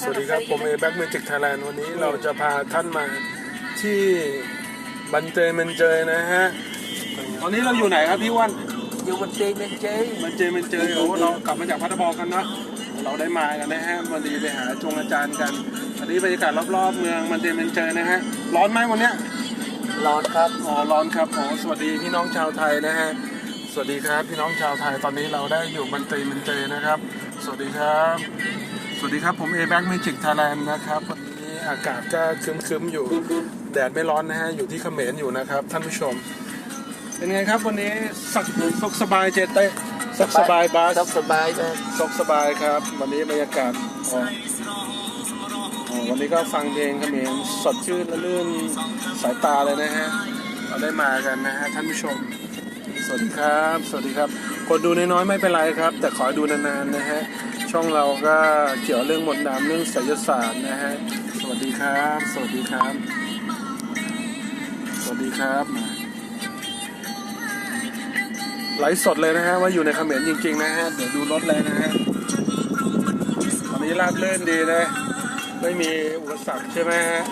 สวัสดีครับ ผมเอแบ็กเมจิกไทยแลนด์วันนี้เราจะพาท่านมาที่บันเจยเมนเจยนะฮะตอนนี้เราอยู่ไหนครับพี่อ้วันอยู่บนเตียงเป็นเจ๊บันเจยเมนเจยโอ้เรากลับมาจากพัทบองกันเนาะเราได้มากันนะฮะวันดีไปหาจงอาจารย์กันอันนี้บรรยากาศรอบๆเมืองบันเจยเมนเจยนะฮะร้อนไหมวันเนี้ยร้อนครับอ๋อร้อนครับอ๋อสวัสดีพี่น้องชาวไทยนะฮะสวัสดีครับพี่น้องชาวไทยตอนนี้เราได้อยู่บันเจยเมนเจยนะครับ สวัสดีครับ สวัสดีครับ ผมเอแบ็กเมจิกไทยแลนด์นะครับ วันนี้อากาศก็ครึ้มๆอยู่ แดดไม่ร้อนนะฮะ อยู่ที่เขมรอยู่นะครับ ท่านผู้ชม เป็นไงครับวันนี้สักสุขสบายเจเต้สุขสบายบาสสบายครับสุขสบายครับ วันนี้บรรยากาศอ๋ออ๋อวันนี้ก็ฟังเพลงเขมรสดชื่นและลื่นสายตาเลยนะฮะ เราได้มากันนะฮะท่านผู้ชม สวัสดีครับ สวัสดีครับคนดูน้อยๆไม่เป็นไรครับ แต่ขอดูนานๆนะฮะ ช่องเราก็เกี่ยวเรื่องมนต์ดำเรื่องไสยศาสตร์นะฮะ สวัสดีครับ สวัสดีครับ สวัสดีครับมาไลฟ์สดเลยนะฮะว่าอยู่ในเขมรจริงๆนะฮะ เดี๋ยวดูรถเลยนะฮะตอนนี้ราบเลื่นดีนะไม่มีอุปสรรคใช่ไหมฮะ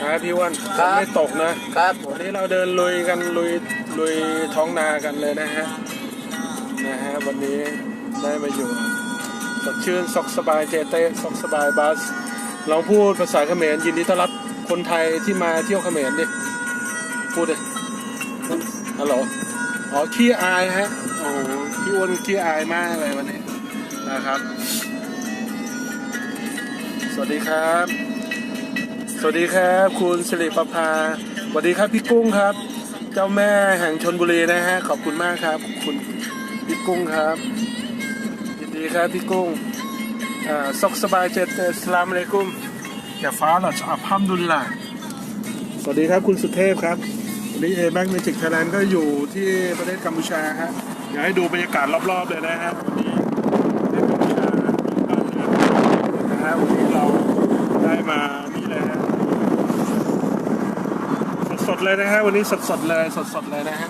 นะพี่อ้วันฝนไม่ตกนะครับผมวันนี้เราเดินลุยกันลุย ลุยท้องนากันเลยนะฮะนะฮะวันนี้ได้มาอยู่สดชื่นสกสบายเจเต้สกสบายบัสลองพูดภาษาเขมรยินดีต้อนรับคนไทยที่มาเที่ยวเขมรดิพูดดิฮัลโหลอ๋อขี้อายฮะโอ้พี่อ้วนขี้อายมากเลยวันนี้นะครับ สวัสดีครับ สวัสดีครับ คุณสิริประภาสวัสดีครับพี่กุ้งครับ เจ้าแม่แห่งชนบุรีนะฮะ ขอบคุณมากครับ คุณพี่กุ้งครับยินดีครับพี่กุ้งอ่าซอกสบายเจตสลามอะลัยกุมอย่าฟ้าหลอดอับฮัมดุลละสวัสดีครับคุณสุเทพครับวันนี้เอแบ็กเมจิกไทยแลนด์ก็อยู่ที่ประเทศกัมพูชาฮะอยากให้ดูบรรยากาศรอบๆเลยนะฮะวันนี้ประเทศกัมพูชานะฮะวันนี้เราได้มานี่เลยฮะ สดๆ เลยนะฮะวันนี้สดๆเลยสดๆเลยนะฮะ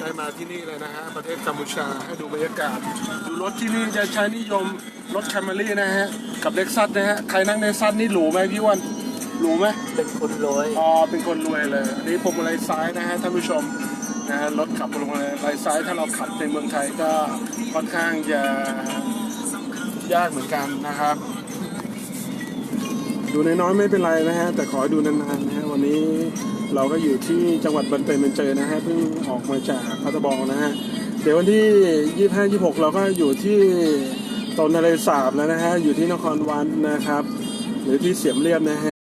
ได้มาที่นี่เลยนะฮะประเทศกัมพูชาให้ดูบรรยากาศดูรถที่นี่จะใช้นิยมรถแคมรี่นะฮะกับเล็กซัสนะฮะใครนั่งในซัสนี่หรูไหมพี่อ้วันหรูไหมเป็นคนรวยอ๋อเป็นคนรวยเลยอันนี้พวงมาลัยซ้ายนะฮะท่านผู้ชมนะฮะรถขับพวงมาลัยซ้ายถ้าเราขับในเมืองไทยก็ค่อนข้างจะยากเหมือนกันนะครับ ดูน้อยๆไม่เป็นไรนะฮะแต่ขอดูนานๆนะฮะวันนี้ เราก็อยู่ที่จังหวัดบันเตยเมนเจอนะฮะเพิ่งออกมาจากพัทบองนะฮะเดี๋ยววันที่ 25 26 เราก็อยู่ที่ตนทะเลสาบแล้วนะฮะอยู่ที่นครวันนะครับ หรือที่เสียมเรียบนะฮะ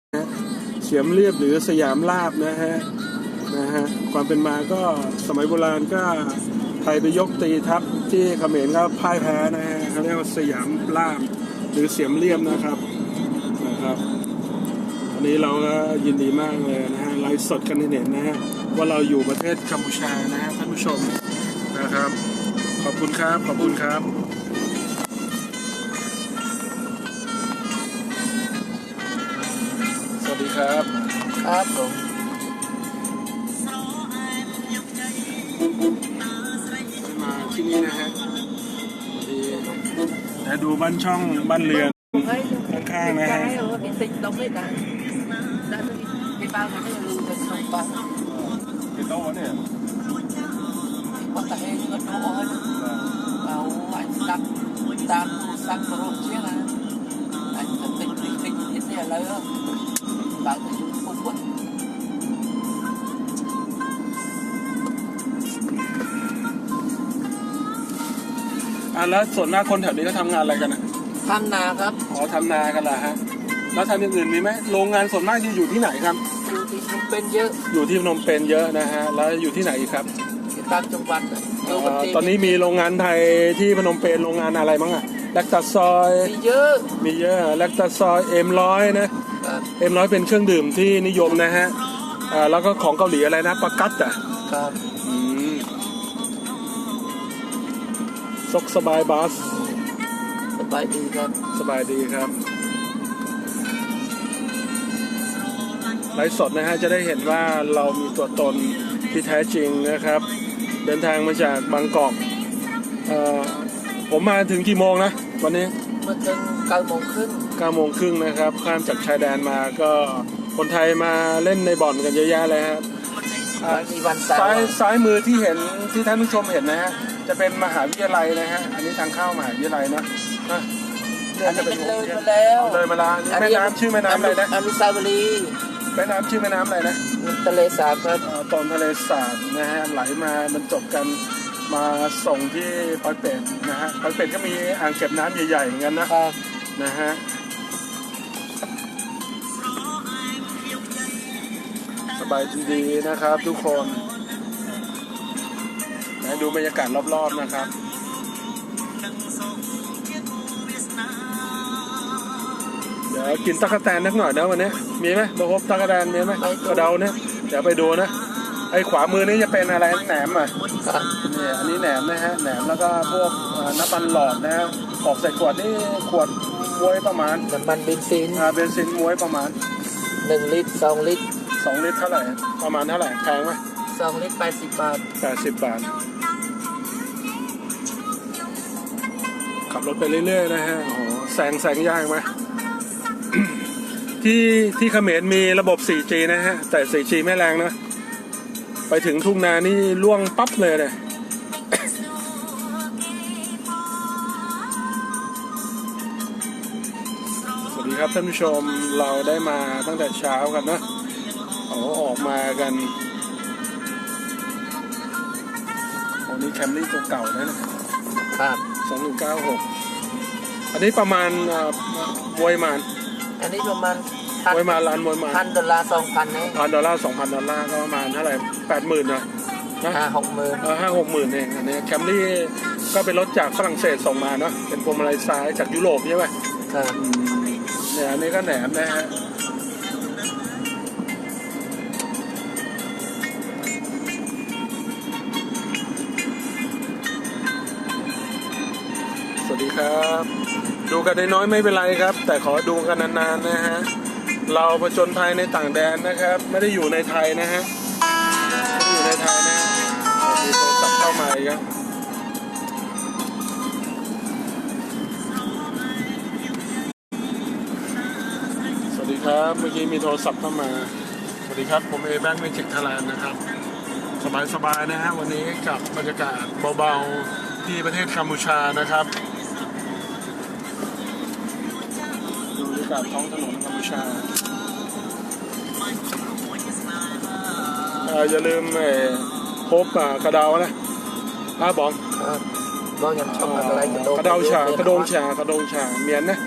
เสียมเรียบหรือสยามลาบนะฮะนะฮะความเป็นมาก็สมัยโบราณก็ไทยไปยกตีทัพที่เขมรก็พ่ายแพ้นะฮะเขาเรียกว่าสยามลาบหรือเสียมเรียบนะครับนะครับ วันนี้เราก็ยินดีมากเลยนะฮะไลฟ์สดกันให้เห็นนะฮะว่าเราอยู่ประเทศกัมพูชานะฮะท่านผู้ชมนะครับ ขอบคุณครับ ขอบคุณครับสวัสดีครับครับผมมาที่นี่นะฮะดีแต่ดูบ้านช่องบ้านเรือนข้างๆนะฮะ เป็นติ๊กต้องไม่ได้ได้ไปบ้านเขาไม่รู้เป็นสองบ้านเป็นโต๊ะเนี่ยว่าแต่เองก็ดูอ่อนเอาไอ้ตักตามสักรูปเชี่ยนะไอ้ติ๊กติ๊กติ๊กติ๊กเนี่ยเลยบางทีปุ๊บปุ๊บอะแล้วส่วนมากคนแถวนี้ก็ทำงานอะไรกันอะทำนาครับ อ๋อทำนากันเหรอฮะ แล้วทำอย่างอื่นมีไหมโรงงานส่วนมากจะอยู่ที่ไหนครับ อยู่ที่มันเป็นเยอะอยู่ที่พนมเปญเยอะนะฮะแล้วอยู่ที่ไหนอีกครับที่ต่างจังหวัดเอ่อตอนนี้มีโรงงานไทยที่พนมเปญโรงงานอะไรบ้างอะแลคตาซอยมีเยอะมีเยอะแลคตาซอยเอ็มร้อยนะครับเอ็มร้อยเป็นเครื่องดื่มที่นิยมนะฮะอ่าแล้วก็ของเกาหลีอะไรนะปากัตอะครับอืมซกสบายบัสสบายดีครับ สบายดีครับ ไลฟ์สดนะฮะจะได้เห็นว่าเรามีตัวตนที่แท้จริงนะครับ เดินทางมาจากบางกอกเอ่อผมมาถึงกี่โมงนะวันนี้มาถึงเก้าโมงครึ่ง9โมงครึ่งนะครับข้ามจากชายแดนมาก็คนไทยมาเล่นในบ่อนกันเยอะแยะเลยครับอ่ามีวันเสาซ้ายร์ซ้ายมือที่เห็นที่ท่านผู้ชมเห็นนะฮะจะเป็นมหาวิทยาลัยนะฮะอันนี้ทางเข้ามหาวิทยาลัยนะนะอันนี้มันเลยมาแล้วเลยมาละนี่แม่น้ำชื่อแม่น้ำอะไรนะอนุสาวรีย์ แม่น้ำชื่อแม่น้ำอะไรนะทะเลสาบครับเอ่อตอนทะเลสาบนะฮะไหลมาบรรจบกันมาส่งที่ปอยเป็ดนะฮะปอยเป็ดก็มีอ่างเก็บน้ำใหญ่ๆเหมือนกันนะครับนะฮะสบายดีนะครับทุกคนนะดูบรรยากาศรอบๆนะครับ ดี๋ยวกินตะกแตนนักหน่อยนะวันนี้มีไหมบะพบตะกแตนมีไหมกระเดาเนี่ยเดี๋ยวไปดูนะไอ้ขวามือนี่จะเป็นอะไรแหนมอะครับเนี่ยอันนี้แหนมนะฮะแหนมแล้วก็พวกเอ่อน้ำมันหลอดนะฮะออกใส่ขวดนี่ขวดมวยประมาณน้ำมันเบนซินอ่าเบนซินมวยประมาณหนึ่งลิตรสองลิตร2ลิตรเท่าไหร่ประมาณเท่าไหร่แพงไหมสองลิตรแปดสิบบาทแปดสิบบาท ขับรถไปเรื่อยๆนะฮะโอ้โหแซงแซงยากไหม ที่ที่เขมรมีระบบ 4G นะฮะ แต่ 4G ไม่แรงนะ ไปถึงทุ่งนานี่ล่วงปั๊บเลยเลยสวัสดีครับท่านผู้ชมเราได้มาตั้งแต่เช้ากันนะโอ้ออกมากันโอ้นี่แคมรี่ตัวเก่านะเนี่ยครับสองหนึ่งเก้าหกอันนี้ประมาณเอ่อมวยมาน อันนี้ประมาณพันมวยมานร้านมวยมานพันดอลลาร์สองพันนี่พันดอลลาร์สองพันดอลลาร์ก็ประมาณเท่าไหร่แปดหมื่นนะนะห้าหกหมื่นเออห้าหกหมื่นเองอันนี้แคมรี่ก็เป็นรถจากฝรั่งเศสส่งมาเนาะเป็นพวงมาลัยซ้ายจากยุโรปใช่ไหมครับอืมเนี่ยอันนี้ก็แหนมนะฮะสวัสดีครับ ดูกันน้อยไม่เป็นไรครับ แต่ขอดูกันนานๆนะฮะ เราผจญภัยในต่างแดนนะครับ ไม่ได้อยู่ในไทยนะฮะไม่ได้อยู่ในไทยนะฮะมีโทรศัพท์เข้ามาอีกครับสวัสดีครับเมื่อกี้มีโทรศัพท์เข้ามา สวัสดีครับ ผมเอแบงค์เมจิกทยแลนนะครับ สบายๆนะฮะวันนี้กับบรรยากาศเบาๆที่ประเทศกัมพูชานะครับ กาศท้องถนนกัมพูชาเอ่ออย่าลืมเอ่อพบอ่ากระเดานะอาบองครับบอกยังชอบอะไรกระโดงกระเดาชากระโดงชากระโดงชาเมียนนะ